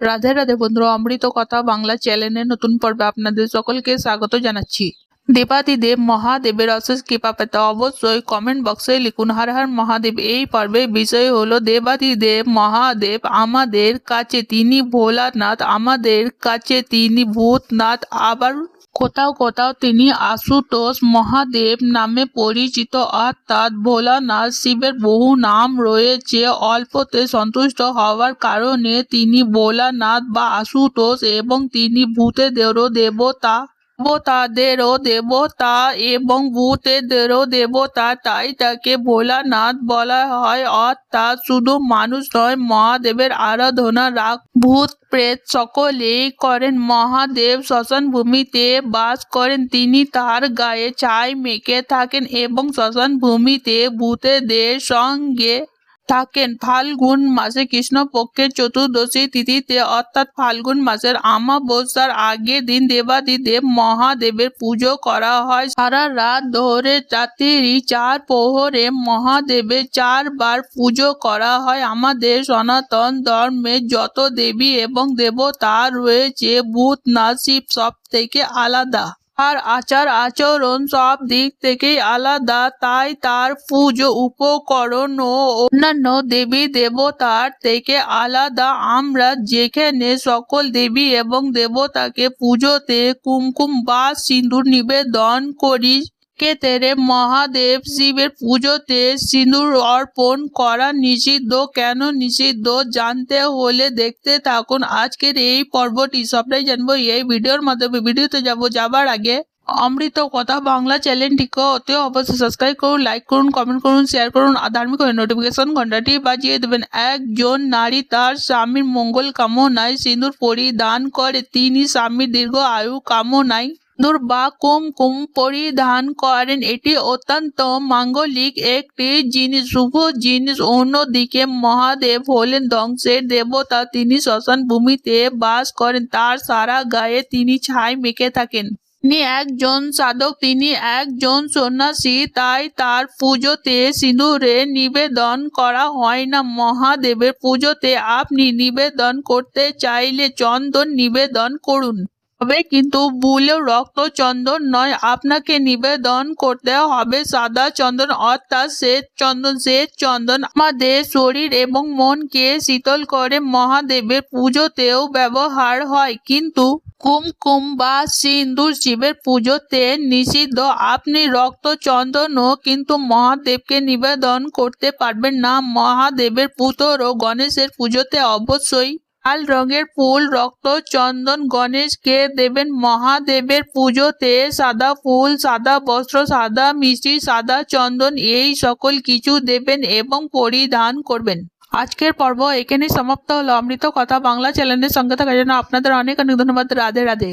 রাধে রাধে বন্ধুরা অমৃত কথা বাংলা চ্যানেলের নতুন পর্বে আপনাদের সকলকে স্বাগত জানাচ্ছি। দেবাদিদেব মহাদেবের অশেষ কৃপা পেতে অবশ্যই কমেন্ট বক্সে লিখুন, হর হর মহাদেব, এই পর্বের বিষয় হলো দেবাদিদেব মহাদেব আমাদের কাছে, তিনি ভোলানাথ, আমাদের কাছে, তিনি ভূতনাথ, আবার কোথাও কোথাও তিনি আশুতোষ মহাদেব নামে পরিচিত। অর্থাৎ ভোলানাথ শিবের বহু নাম রয়েছে। অল্পতে সন্তুষ্ট হওয়ার কারণে তিনি ভোলানাথ বা আশুতোষ এবং তিনি ভূতেদেরও দেবতা। দেবতাদেরও দেবতা এবং ভূতেদেরও দেবতা, তাই তাকে ভোলানাথ বলা হয়। অর্থাৎ শুধু মানুষ নয়, মহাদেবের আরাধনা রাগ ভূত, প্রেত সকলেই করেন। মহাদেব শ্মশান ভূমিতে বাস করেন। তিনি তার গায়ে ছাই মেখে থাকেন এবং শ্মশান ভূমিতে ভূতেদের সঙ্গে থাকেন। ফাল্গুন মাসে কৃষ্ণপক্ষের চতুর্দশী তিথিতে অর্থাৎ ফাল্গুন মাসের আমাবস্যার আগের দিন দেবাদিদেব মহাদেবের পুজো করা হয়। সারা রাত ধরে রাত্রি চার প্রহরে মহাদেবের চারবার পুজো করা হয়। আমাদের সনাতন ধর্মে যত দেবী এবং দেবতা রয়েছে ভূতনাথ শিব সব থেকে আলাদা। আর আচার, আচরণ সব দিক থেকে আলাদা। তাই তার পুজো, উপকরণ ও অন্যান্য দেবী দেবতার থেকে আলাদা। আমরা যেখানে সকল দেবী এবং দেবতাকে পুজোতে কুমকুম বা সিঁদুর নিবেদন করি ক্ষেত্রে মহাদেব শিবের পুজোতে সিঁদুর অর্পণ করা নিষিদ্ধ? কেন নিষিদ্ধ? জানতে হলে দেখতে থাকুন। আজকের এই পর্বটি সবটাই জানব এই ভিডিওর মাধ্যমে। ভিডিওতে যাব যাবার আগে অমৃত কথা বাংলা চ্যানেলটিকে অতি অবশ্যই সাবস্ক্রাইব করুন লাইক করুন কমেন্ট করুন শেয়ার করুন ধার্মিক নোটিফিকেশন ঘন্টাটি বাজিয়ে দেবেন। একজন নারী তার স্বামীর মঙ্গল কামনায় সিঁদুর পরিধান করে। তিনি স্বামীর দীর্ঘ আয়ু কামনায় সিঁদুর বা কুমকুম পরিধান করেন। এটি অত্যন্ত মাঙ্গলিক একটি জিনিস, শুভ জিনিস। অন্যদিকে মহাদেব হলেন ধ্বংসের দেবতা। তিনি শ্মশান ভূমিতে বাস করেন। তার সারা গায়ে তিনি ছাই মেখে থাকেন। তিনি একজন সাধক, তিনি একজন সন্ন্যাসী, তাই তার পুজোতে সিঁদুরে নিবেদন করা হয় না। মহাদেবের পুজোতে আপনি নিবেদন করতে চাইলে চন্দন নিবেদন করুন। তবে কিন্তু ভুলেও রক্ত চন্দন নয়। আপনাকে নিবেদন করতে হবে, সাদা চন্দন অর্থাৎ শ্বেত চন্দন। শ্বেত চন্দন আমাদের শরীর এবং মনকে শীতল করে। মহাদেবের পুজোতেও ব্যবহার হয়, কিন্তু কুমকুম বা সিন্দুর শিবের পুজোতে নিষিদ্ধ। আপনি রক্ত চন্দনও কিন্তু মহাদেবকে নিবেদন করতে পারবেন না। মহাদেবের পুত্র ও গণেশের পুজোতে অবশ্যই লাল রঙের ফুল, রক্ত, চন্দন গণেশকে দেবেন? মহাদেবের পুজোতে সাদা ফুল, সাদা বস্ত্র, সাদা মিষ্টি, সাদা চন্দন, এই সকল কিছু দেবেন এবং পরিধান করবেন। আজকের পর্ব এখানে সমাপ্ত হলো। অমৃত কথা বাংলা চ্যানেলের সঙ্গে থাকার জন্য আপনাদের অনেক অনেক ধন্যবাদ। রাধে রাধে।